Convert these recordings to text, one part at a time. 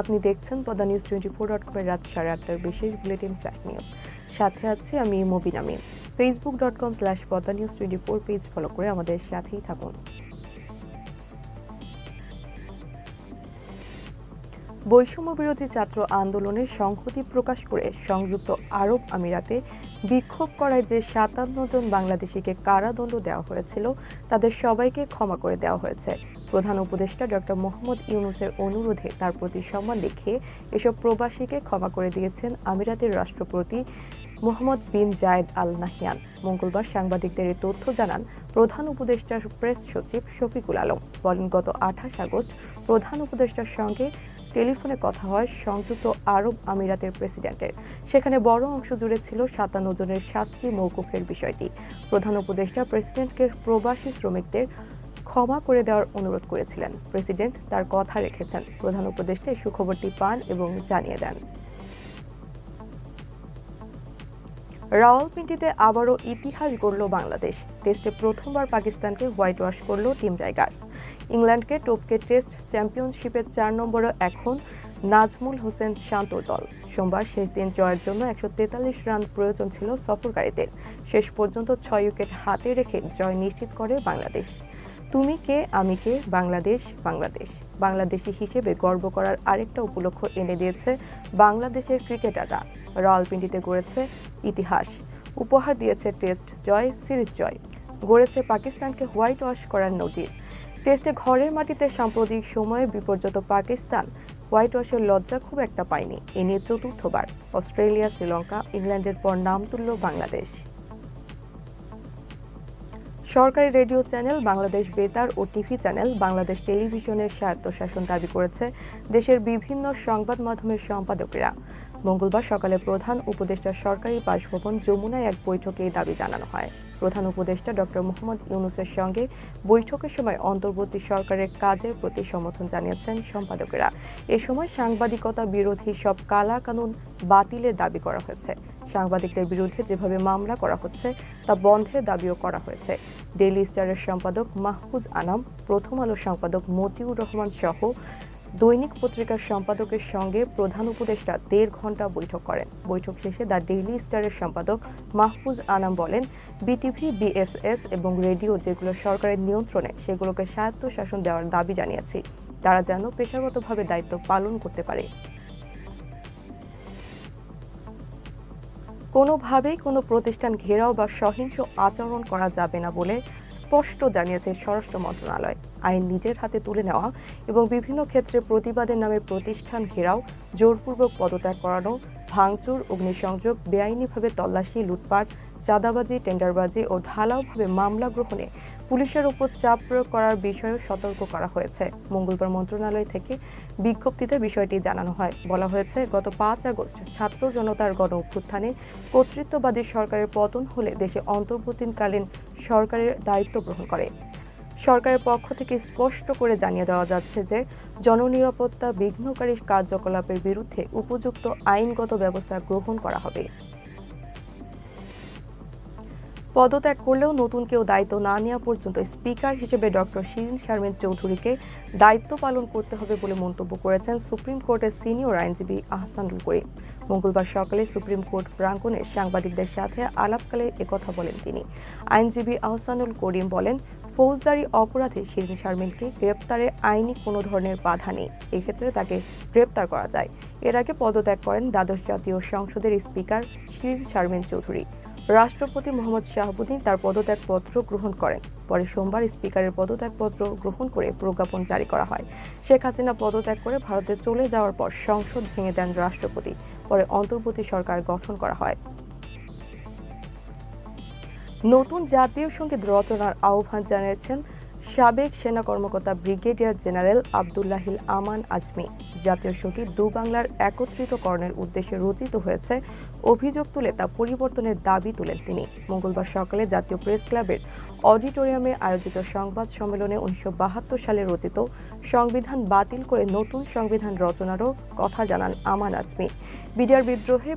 আপনি দেখছেন পদা নিউজ টোয়েন্টি ফোর ডট কমের রাত সাড়ে আটটার বিশেষ বুলেটিন ফ্ল্যাশ নিউজ। সাথে আছি আমি Mobin Amin. Facebook dot com slash Padma news twenty four page follow করে আমাদের সাথেই থাকুন। বৈষম্য বিরোধী ছাত্র আন্দোলনের সংহতি প্রকাশ করে সংযুক্ত আরব আমিরাতে বিক্ষোভ করায় যে সাতান্ন জন বাংলাদেশিকে কারাদণ্ড দেওয়া হয়েছিল, তাদের সবাইকে ক্ষমা করে দেওয়া হয়েছে। প্রধান উপদেষ্টা ডক্টর মোহাম্মদ ইউনুসের অনুরোধে তার প্রতি সম্মান দেখিয়ে এসব প্রবাসীকে ক্ষমা করে দিয়েছেন আমিরাতের রাষ্ট্রপতি মোহাম্মদ বিন জায়েদ আল নাহিয়ান। মঙ্গলবার সাংবাদিকদের এই তথ্য জানান প্রধান উপদেষ্টার প্রেস সচিব শফিকুল আলম। বলেন, গত আঠাশ আগস্ট প্রধান উপদেষ্টার সঙ্গে টেলিফোনে কথা হয় সংযুক্ত আরব আমিরাতের প্রেসিডেন্টের। সেখানে বড় অংশ জুড়ে ছিল সাতান্ন জনের শাস্তি মৌকুফের বিষয়টি। প্রধান উপদেষ্টা প্রেসিডেন্টকে প্রবাসী শ্রমিকদের ক্ষমা করে দেওয়ার অনুরোধ করেছিলেন। প্রেসিডেন্ট তার কথা রেখেছেন। প্রধান উপদেষ্টা সুখবরটি পান এবং জানিয়ে দেন। রাওয়ালপিন্ডিতে আবারও ইতিহাস গড়ল বাংলাদেশ। টেস্টে প্রথমবার পাকিস্তানকে হোয়াইট ওয়াশ করল টিম টাইগার্স। ইংল্যান্ডকে টপকে টেস্ট চ্যাম্পিয়নশিপের চার নম্বরে এখন নাজমুল হোসেন শান্তর দল। সোমবার শেষ দিন জয়ের জন্য একশো তেতাল্লিশ রান প্রয়োজন ছিল সফরকারীদের। শেষ পর্যন্ত ছয় উইকেট হাতে রেখে জয় নিশ্চিত করে বাংলাদেশ। তুমি কে আমি কে বাংলাদেশ বাংলাদেশ। বাংলাদেশি হিসেবে গর্ব করার আরেকটা উপলক্ষ এনে দিয়েছে বাংলাদেশের ক্রিকেটাররা। রাওয়ালপিন্ডিতে গড়েছে ইতিহাস। উপহার দিয়েছে টেস্ট জয়, সিরিজ জয়। গড়েছে পাকিস্তানকে হোয়াইট ওয়াশ করার নজির। টেস্টে ঘরের মাটিতে সাম্প্রতিক সময়ে বিপর্যত পাকিস্তান। হোয়াইট ওয়াশের লজ্জা খুব একটা পায়নি। এ নিয়ে চতুর্থবার অস্ট্রেলিয়া, শ্রীলঙ্কা, ইংল্যান্ডের পর নাম তুলল বাংলাদেশ। সরকারি রেডিও চ্যানেল বাংলাদেশ বেতার ও টিভি চ্যানেল বাংলাদেশ টেলিভিশনের স্বায়ত্তশাসন দাবি করেছে দেশের বিভিন্ন সংবাদ মাধ্যমের সম্পাদকেরা। মঙ্গলবার সকালে প্রধান উপদেষ্টা সরকারি বাসভবন যমুনায় এক বৈঠকে এই দাবি জানানো হয়। প্রধান উপদেষ্টা ডক্টর মোহাম্মদ ইউনুসের সঙ্গে বৈঠকের সময় অন্তর্বর্তী সরকারের কাজের প্রতি সমর্থন জানিয়েছেন সম্পাদকেরা। এ সময় সাংবাদিকতা বিরোধী সব কালা কানুন বাতিলের দাবি করা হয়েছে। সাংবাদিকদের বিরুদ্ধে যেভাবে মামলা করা হচ্ছে, তা বন্ধের দাবিও করা হয়েছে। ডেইলি স্টারের সম্পাদক মাহফুজ আনাম, প্রথম আলো সম্পাদক মতিউর রহমান সহ দৈনিক পত্রিকার সম্পাদকের সঙ্গে প্রধান উপদেষ্টা দেড় ঘণ্টা বৈঠক করেন। বৈঠক শেষে দ্য ডেইলি স্টারের সম্পাদক মাহফুজ আনাম বলেন, বিটিভি, বিএসএস এবং রেডিও যেগুলো সরকারের নিয়ন্ত্রণে, সেগুলোকে স্বায়ত্ত শাসন দেওয়ার দাবি জানিয়েছি। তারা যেন পেশাগতভাবে দায়িত্ব পালন করতে পারে। কোনোভাবেই কোনো প্রতিষ্ঠান ঘেরাও বা সহিংস আচরণ করা যাবে না বলে স্পষ্ট জানিয়েছে স্বরাষ্ট্র মন্ত্রণালয়। আইন নিজের হাতে তুলে নেওয়া এবং বিভিন্ন ক্ষেত্রে প্রতিবাদের নামে প্রতিষ্ঠান ঘেরাও, জোরপূর্বক পদত্যাগ করানো, ভাঙচুর, অগ্নিসংযোগ, বেআইনিভাবে তল্লাশি, লুটপাট, চাঁদাবাজি, টেন্ডারবাজি ও ঢালাওভাবে মামলা গ্রহণে পুলিশের উপর চাপ প্রয়োগ করার বিষয়েও সতর্ক করা হয়েছে। মঙ্গলবার মন্ত্রণালয় থেকে বিজ্ঞপ্তিতে বিষয়টি জানানো হয়। বলা হয়েছে, গত পাঁচ আগস্ট ছাত্র জনতার গণ অভ্যুত্থানে কর্তৃত্ববাদী সরকারের পতন হলে দেশে অন্তর্বর্তীকালীন সরকারের দায়িত্ব গ্রহণ করে। সরকারের পক্ষ থেকে স্পষ্ট করে জানিয়ে দেওয়া যাচ্ছে যে, জননিরাপত্তা বিঘ্নকারী কার্যকলাপের বিরুদ্ধে উপযুক্ত আইনগত ব্যবস্থা গ্রহণ করা হবে। পদত্যাগ করলেও নতুন কেউ দায়িত্ব না নেওয়া পর্যন্ত স্পিকার হিসেবে ডক্টর শিরিন শারমিন চৌধুরীকে দায়িত্ব পালন করতে হবে বলে মন্তব্য করেছেন সুপ্রিম কোর্টের সিনিয়র আইনজীবী আহসানুল করিম মঙ্গলবার সকালে সুপ্রিম কোর্ট প্রাঙ্গণে সাংবাদিকদের সাথে আলাপকালে একথা বলেন তিনি। আইনজীবী আহসানুল করিম বলেন, ফৌজদারি অপরাধে শিরিন শারমিনকে গ্রেপ্তারে আইনি কোনো ধরনের বাধা নেই। এক্ষেত্রে তাকে গ্রেপ্তার করা যায়। এর আগে পদত্যাগ করেন দ্বাদশ জাতীয় সংসদের স্পিকার শিরিন শারমিন চৌধুরী। রাষ্ট্রপতি মোহাম্মদ শাহাবুদ্দিন তার পদত্যাগপত্র গ্রহণ করেন। পরে সোমবার স্পিকারের পদত্যাগপত্র গ্রহণ করে প্রজ্ঞাপন জারি করা হয়। শেখ হাসিনা পদত্যাগ করে ভারতে চলে যাওয়ার পর সংসদ ভেঙে দেন রাষ্ট্রপতি। পরে অন্তর্বর্তী সরকার গঠন করা হয়। নতুন জাতীয় সংগীত রচনার আহ্বান জানিয়েছেন সাবেক সেনা কর্মকর্তা ব্রিগেডিয়ার জেনারেল আবদুল্লাহিল আমান আজমি, জাতীয় সংগীত দু বাংলার একত্রিতকরণের উদ্দেশ্যে রচিত হয়েছে অভিযোগ তুলে তা পরিবর্তনের দাবি তুলেন তিনি। মঙ্গলবার সকালে জাতীয় প্রেস ক্লাবের অডিটোরিয়ামে আয়োজিত সংবাদ সম্মেলনে উনিশশো বাহাত্তর সালে রচিত সংবিধান বাতিল করে নতুন সংবিধান রচনারও কথা জানান আমান আজমি। বিডিআর বিদ্রোহে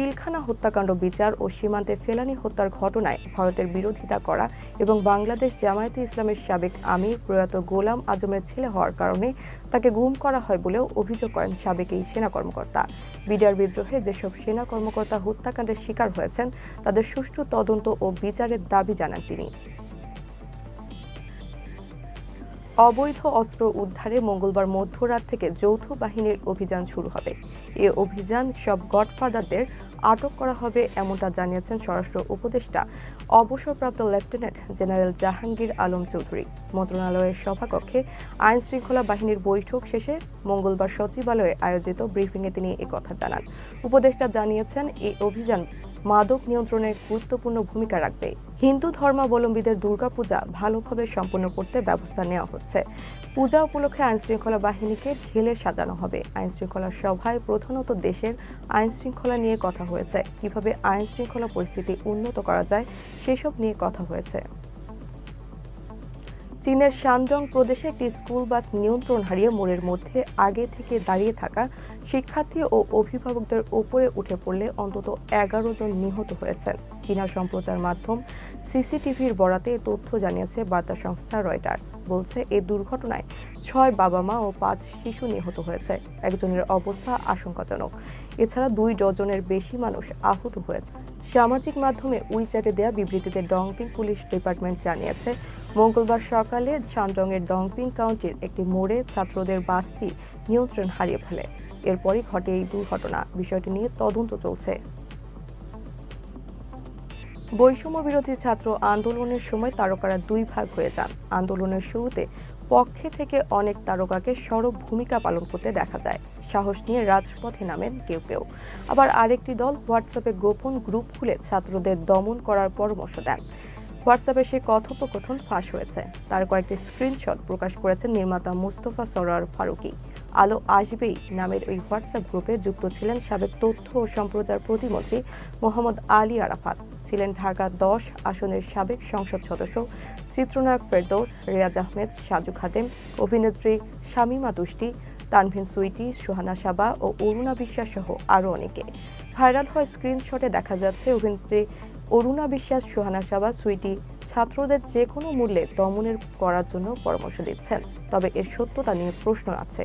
পিলখানা হত্যাকাণ্ড, বিচার ও সীমান্তে ফেলানি হত্যার ঘটনায় ভারতের বিরোধিতা করা এবং বাংলাদেশ জামায়াতে ইসলামের সাবেক আমির প্রয়াত গোলাম আজমের ছেলে হওয়ার কারণে তাকে গুম করা হয় বলেও অভিযোগ করেন সাবেক এই সেনা কর্মকর্তা। বিডিআর বিদ্রোহে যেসব সেনা কর্মকর্তা হত্যাকাণ্ডের শিকার হয়েছেন, তাদের সুষ্ঠু তদন্ত ও বিচারের দাবি জানান তিনি। অবৈধ অস্ত্র উদ্ধারে মঙ্গলবার মধ্যরাত থেকে যৌথ বাহিনীর অভিযান শুরু হবে। এ অভিযান সব গডফাদারদের আটক করা হবে এমনটা জানিয়েছেন স্বরাষ্ট্র উপদেষ্টা। অবসরপ্রাপ্ত লেফটেন্যান্ট জেনারেল জাহাঙ্গীর আলম চৌধুরী। মন্ত্রণালয়ের সভাকক্ষে আইন শৃঙ্খলা বাহিনীর বৈঠক শেষে মঙ্গলবার সচিবালয়ে আয়োজিত ব্রিফিংয়ে তিনি একথা জানান। উপদেষ্টা জানিয়েছেন এই অভিযান মাদক নিয়ন্ত্রণে গুরুত্বপূর্ণ ভূমিকা রাখবে। হিন্দু ধর্মাবলম্বীদের দুর্গাপূজা ভালোভাবে সম্পন্ন করতে ব্যবস্থা নেওয়া হচ্ছে। পূজা উপলক্ষে আইনশৃঙ্খলা বাহিনীকে ঢেলে সাজানো হবে। আইনশৃঙ্খলা সভায় প্রধানত দেশের আইনশৃঙ্খলা নিয়ে কথা হয়েছে। কীভাবে আইনশৃঙ্খলা পরিস্থিতি উন্নত করা যায়, সেসব নিয়ে কথা হয়েছে। চীনের শানডং প্রদেশে একটি স্কুল বাস নিয়ন্ত্রণ হারিয়ে মোড়ের মধ্যে আগে থেকে দাঁড়িয়ে থাকা শিক্ষার্থী ও অভিভাবকদের ওপরে উঠে পড়লে অন্তত এগারো জন নিহত হয়েছেন। চীনা সম্প্রচার মাধ্যম সিসিটিভির বরাতে তথ্য জানিয়েছে বার্তা সংস্থা রয়টার্স। বলছে এই দুর্ঘটনায় ছয় বাবা মা ও পাঁচ শিশু নিহত হয়েছে। একজনের অবস্থা আশঙ্কাজনক। এছাড়া দুই ডজনের বেশি মানুষ আহত হয়েছে। সামাজিক মাধ্যমে উইচ্যাটে দেয়া বিবৃতিতে ডংপিং পুলিশ ডিপার্টমেন্ট জানিয়েছে, মঙ্গলবার সকালে শানডংয়ের ডংপিং কাউন্টির একটি মোড়ে ছাত্রদের বাসটি নিয়ন্ত্রণ হারিয়ে ফেলে। এরপরই ঘটে এই দুর্ঘটনা। বিষয়টি নিয়ে তদন্ত চলছে। বৈষম্য বিরোধী ছাত্র আন্দোলনের সময় তারকারা দুই ভাগ হয়ে যান। আন্দোলনের শুরুতে পক্ষে থেকে অনেক তারকাকে সরব ভূমিকা পালন করতে দেখা যায়। সাহস নিয়ে রাজপথে নামেন কেউ কেউ। আবার আরেকটি দল হোয়াটসঅ্যাপে গোপন গ্রুপ খুলে ছাত্রদের দমন করার পরামর্শ দেন। হোয়াটসঅ্যাপে সে কথোপকথন ফাঁস হয়েছে। তার কয়েকটি স্ক্রিনশট প্রকাশ করেছেন নির্মাতা মুস্তফা সরোয়ার ফারুকি। আলো আসবেই। নামের ওই হোয়াটসঅ্যাপ গ্রুপে যুক্ত ছিলেন সাবেক তথ্য ও সম্প্রচার প্রতিমন্ত্রী মোহাম্মদ আলী আরাফাত। ছিলেন ঢাকা দশ আসনের সাবেক সংসদ সদস্য চিত্রনায়ক ফেরদৌস, রিয়াজ আহমেদ, সাজু খাদেম, অভিনেত্রী শামিমা দুষ্টি তানভিন সুইটি, সুহানা সাবা ও অরুণা বিশ্বাস সহ আরও অনেকে। ভাইরাল হয় স্ক্রিনশটে দেখা যাচ্ছে অভিনেত্রী অরুণা বিশ্বাস, সোহানা সাবা, সুইটি ছাত্রদের যে কোনো মূল্যে দমনের করার জন্য পরামর্শ দিচ্ছেন। তবে এর সত্যতা নিয়ে প্রশ্ন আছে।